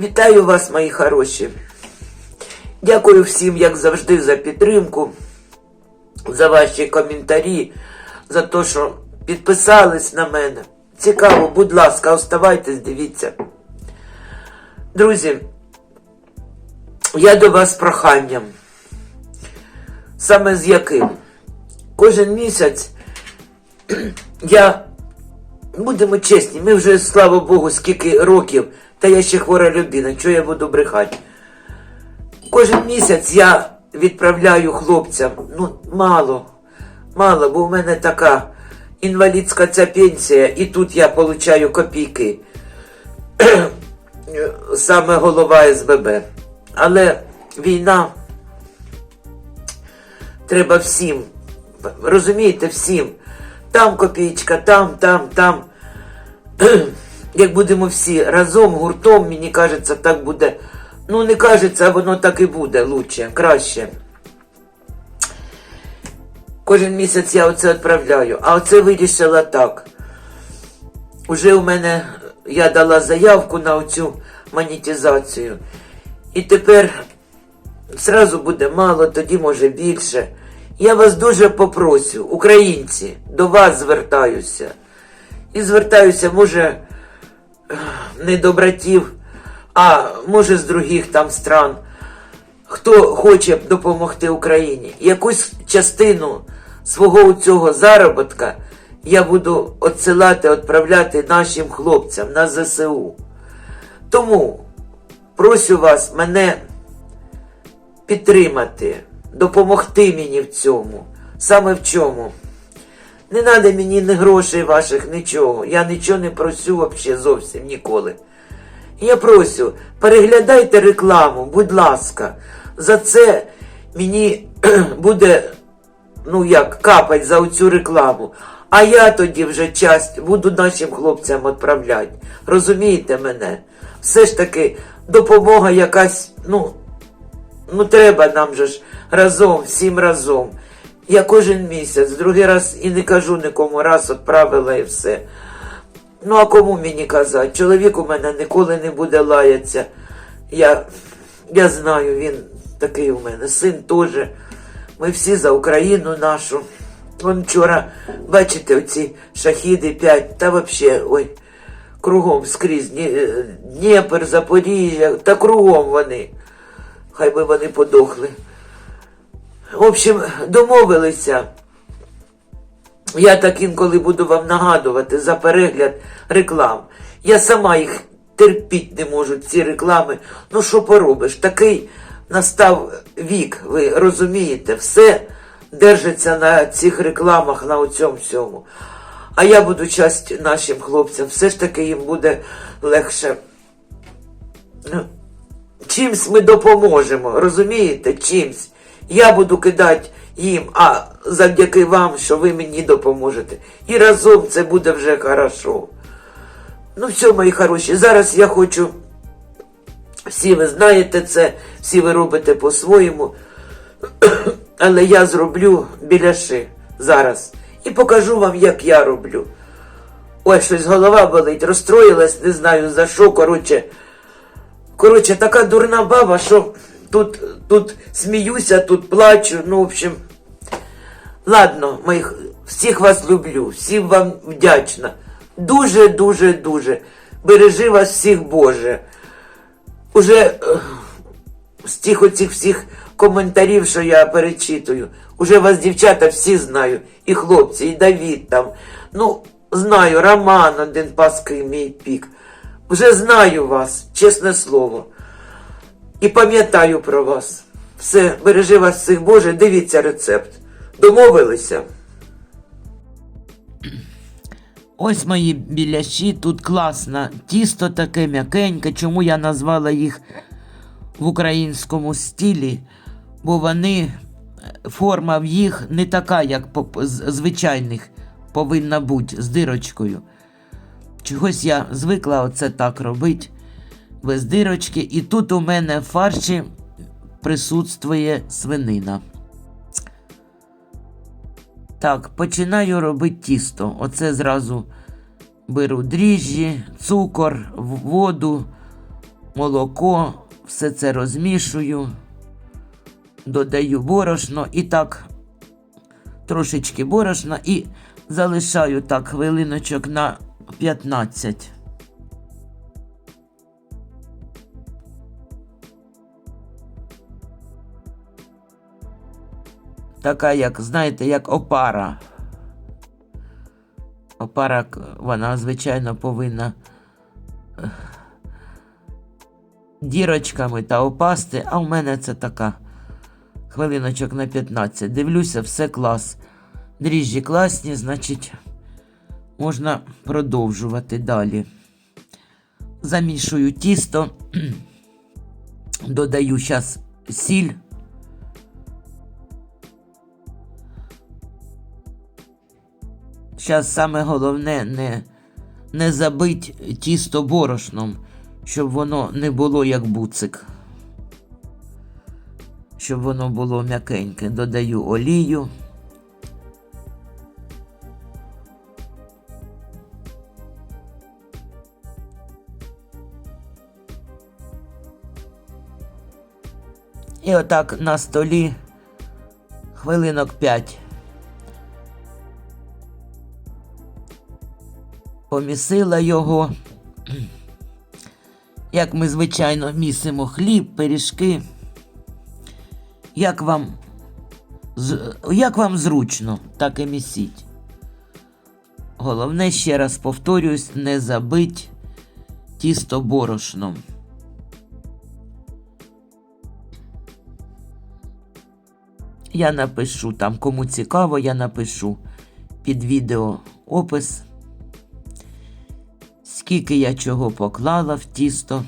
Вітаю вас, мої хороші. Дякую всім, як завжди, за підтримку, за ваші коментарі, за те, що підписались на мене. Цікаво, будь ласка, оставайтесь, дивіться. Друзі, я до вас проханням. Саме з яким? Кожен місяць я Будемо чесні, ми вже, слава Богу, скільки років, та я ще хвора людина, чого я буду брехати. Кожен місяць я відправляю хлопцям, ну, мало, мало, бо в мене така інвалідська ця пенсія, і тут я получаю копійки. Саме голова СББ. Але війна треба всім. Розумієте, всім. Там копійка, там, там, там. Як будемо всі разом, гуртом, мені кажеться, так буде. Ну, не кажеться, а воно так і буде лучше, краще. Кожен місяць я оце відправляю. А оце вирішила так. Уже у мене я дала заявку на оцю монетизацію. І тепер зразу буде мало, тоді може більше. Я вас дуже попросю, українці, до вас звертаюся. І звертаюся, може, не до братів, а може з других там стран. Хто хоче допомогти Україні, якусь частину свого цього заробітка я буду відсилати, відправляти нашим хлопцям на ЗСУ. Тому прошу вас мене підтримати, допомогти мені в цьому. Саме в чому? Не треба мені ні грошей ваших, нічого. Я нічого не просю взагалі зовсім ніколи. Я просю, переглядайте рекламу, будь ласка. За це мені буде, ну як, капать за оцю рекламу. А я тоді вже часть буду нашим хлопцям відправляти. Розумієте мене? Все ж таки допомога якась, ну, ну треба нам же ж разом, всім разом. Я кожен місяць, другий раз і не кажу нікому, раз відправила і все. Ну, а кому мені казати? Чоловік у мене ніколи не буде лаятися. Я, я знаю, він такий у мене, син теж. Ми всі за Україну нашу. Вон вчора, бачите, оці шахіди п'ять, та взагалі, ой, кругом скрізь, Дніпр, Запоріжжя, та кругом вони. Хай би вони подохли. В общем, домовилися. Я так інколи буду вам нагадувати за перегляд реклам. Я сама їх терпіть не можу, ці реклами. Ну що поробиш? Такий настав вік, ви розумієте, все держиться на цих рекламах, на оцьому всьому. А я буду часть нашим хлопцям, все ж таки їм буде легше. Ну, чимсь ми допоможемо, розумієте? Чимсь. Я буду кидати їм, а завдяки вам, що ви мені допоможете. І разом це буде вже хорошо. Ну, все, мої хороші, зараз я хочу. Всі ви знаєте це, всі ви робите по-своєму. Але я зроблю біляши зараз. І покажу вам, як я роблю. Ой, щось голова болить, розстроїлась, не знаю за що. Коротше, коротше, така дурна баба, що тут, тут сміюся, тут плачу. Ну, в общем, ладно, моїх, всіх вас люблю, всім вам вдячна. Дуже, дуже. Бережи вас всіх, Боже. Уже е, з тих оцих всіх коментарів, що я перечитую, уже вас, дівчата, всі знаю, і хлопці, і Давід там. Ну, знаю, Роман один паски мій пік. Вже знаю вас, чесне слово. І пам'ятаю про вас. Все, бережи вас всіх, Боже, дивіться рецепт. Домовилися? Ось мої біляші, тут класно. Тісто таке м'якеньке, чому я назвала їх в українському стилі, бо вони, е, форма в їх не така, як звичайних повинна бути з дирочкою. Чогось я звикла оце так робити, без дирочки. І тут у мене в фарші присутствує свинина. Так, починаю робити тісто. Оце зразу беру дріжджі, цукор, воду. молоко, все це розмішую, додаю борошно і так трошечки борошна і залишаю так хвилиночок на 15. Така, як, знаєте, як опара. Опара, вона, звичайно, повинна дірочками та опасти, а в мене це така хвилиночок на 15. Дивлюся, все клас. Дріжджі класні, значить, можна продовжувати далі. Замішую тісто, додаю зараз сіль. Зараз саме головне не, не забить тісто борошном, щоб воно не було як буцик. Щоб воно було м'якеньке. Додаю олію. І отак на столі хвилинок 5. Помісила його. Як ми, звичайно, місимо хліб, пиріжки. Як вам, як вам зручно, так і місіть. Головне, ще раз повторюсь, не забить тісто борошном. Я напишу там, кому цікаво, я напишу під відео опис, скільки я чого поклала в тісто.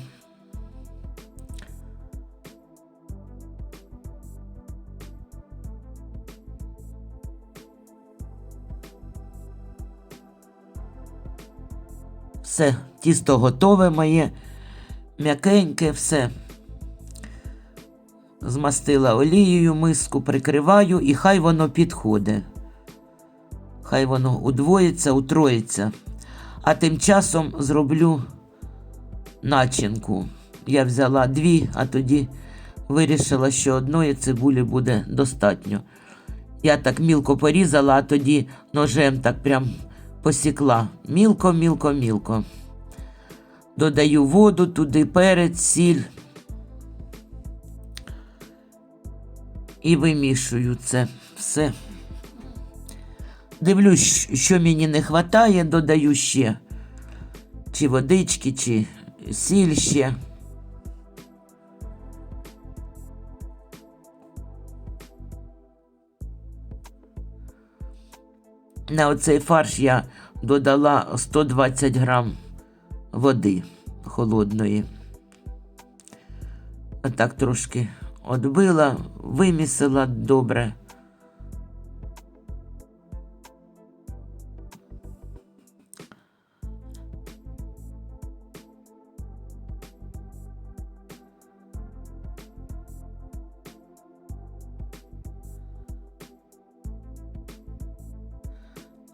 Все, тісто готове моє, м'якеньке, все. Змастила олією миску, прикриваю і хай воно підходить. Хай воно удвоїться, утроїться. А тим часом зроблю начинку. Я взяла дві, а тоді вирішила, що одної цибулі буде достатньо. Я так мілко порізала, а тоді ножем так прям посікла. Мілко, мілко, мілко. Додаю воду, туди перець, сіль. І вимішую це все. Дивлюсь, що мені не вистачає, додаю ще. Чи водички, чи сіль ще. На оцей фарш я додала 120 грам води холодної. Отак трошки отбила, вимісила добре.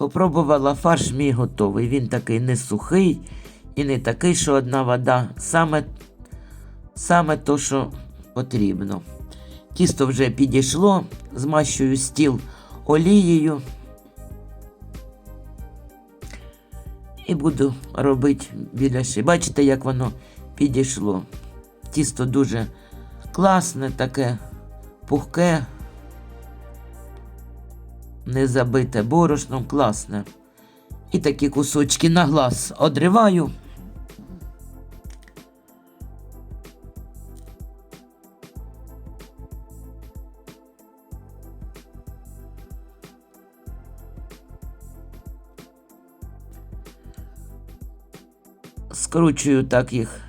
Попробувала фарш мій готовий. Він такий не сухий і не такий, що одна вода. Саме, саме то, що потрібно. Тісто вже підійшло, змащую стіл олією. І буду робити біляши. Бачите, як воно підійшло. Тісто дуже класне, таке пухке, не забите борошном, класне. І такі кусочки на глаз одриваю. Скручую так їх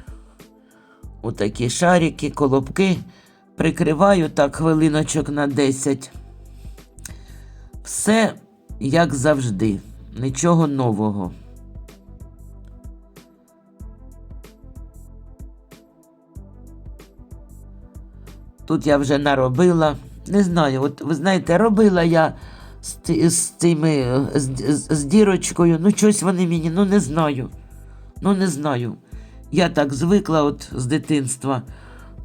у такі шарики, колобки, прикриваю так хвилиночок на 10. Все як завжди, нічого нового. Тут я вже наробила. Не знаю, от ви знаєте, робила я з, з цими з, з, з дірочкою. Ну, щось вони мені, ну не знаю. Ну, не знаю. Я так звикла от з дитинства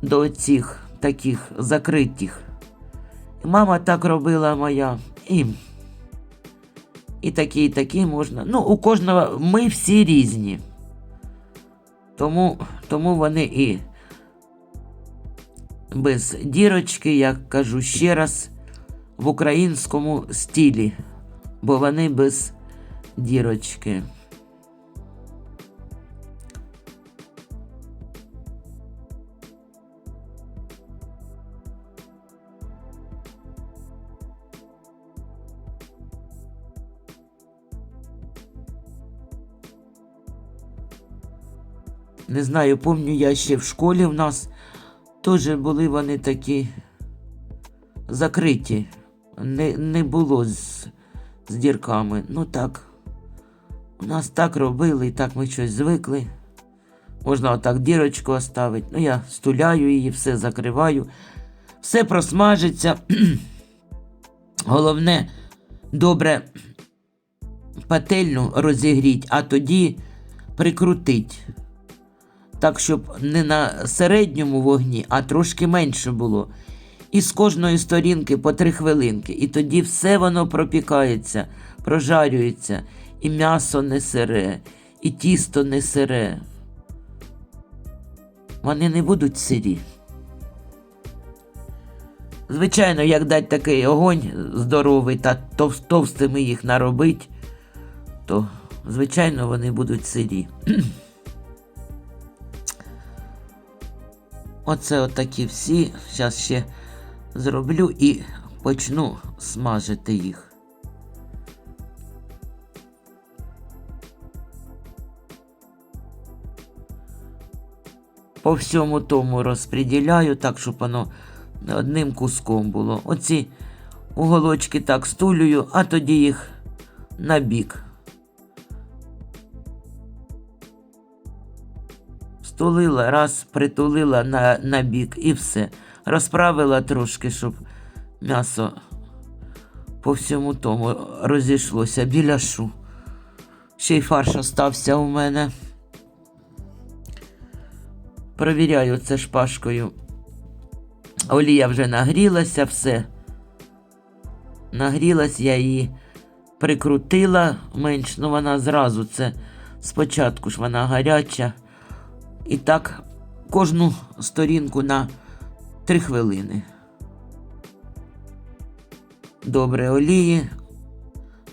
до цих таких закритих. Мама так робила моя. І, і такі, і такі можна. Ну, у кожного ми всі різні. Тому, тому вони і без дірочки, я кажу ще раз, в українському стилі, бо вони без дірочки. Не знаю, помню, я ще в школі в нас теж були вони такі закриті. Не, не було з, з дірками. Ну так. У нас так робили, і так ми щось звикли. Можна отак дірочку оставити. Ну, я стуляю її, все закриваю. Все просмажиться. Головне, добре пательню розігріть, а тоді прикрутить. Так, щоб не на середньому вогні, а трошки менше було. І з кожної сторінки по три хвилинки. І тоді все воно пропікається, прожарюється. І м'ясо не сире, і тісто не сире. Вони не будуть сирі. Звичайно, як дати такий огонь здоровий та тов- товстими їх наробить, то, звичайно, вони будуть сирі. Оце отакі всі. Зараз ще зроблю і почну смажити їх. По всьому тому розподіляю, так, щоб воно одним куском було. Оці уголочки так стулюю, а тоді їх на бік. Стулила, раз, притулила на, на бік і все. Розправила трошки, щоб м'ясо по всьому тому розійшлося біля шу. Ще й фарш остався у мене. Провіряю це шпажкою. Олія вже нагрілася, все. Нагрілась, я її прикрутила менш, ну вона зразу це спочатку ж вона гаряча. І так кожну сторінку на 3 хвилини. Добре олії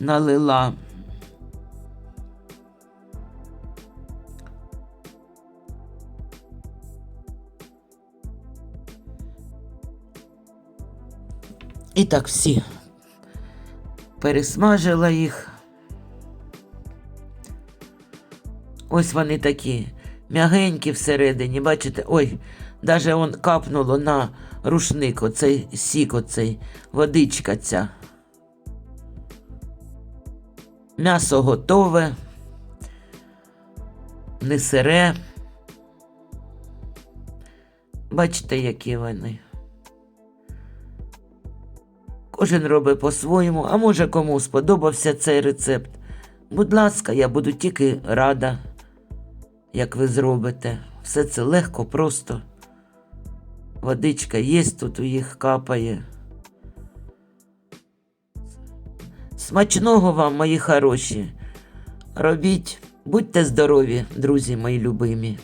налила. І так всі пересмажила їх. Ось вони такі м'ягенькі всередині, бачите, ой, даже он капнуло на рушник, оцей сік, оцей, водичка ця. М'ясо готове, не сире. Бачите, які вони. Кожен робить по-своєму, а може кому сподобався цей рецепт. Будь ласка, я буду тільки рада, як ви зробите. Все це легко, просто. Водичка є, тут у їх капає. Смачного вам, мої хороші. Робіть, будьте здорові, друзі мої любимі.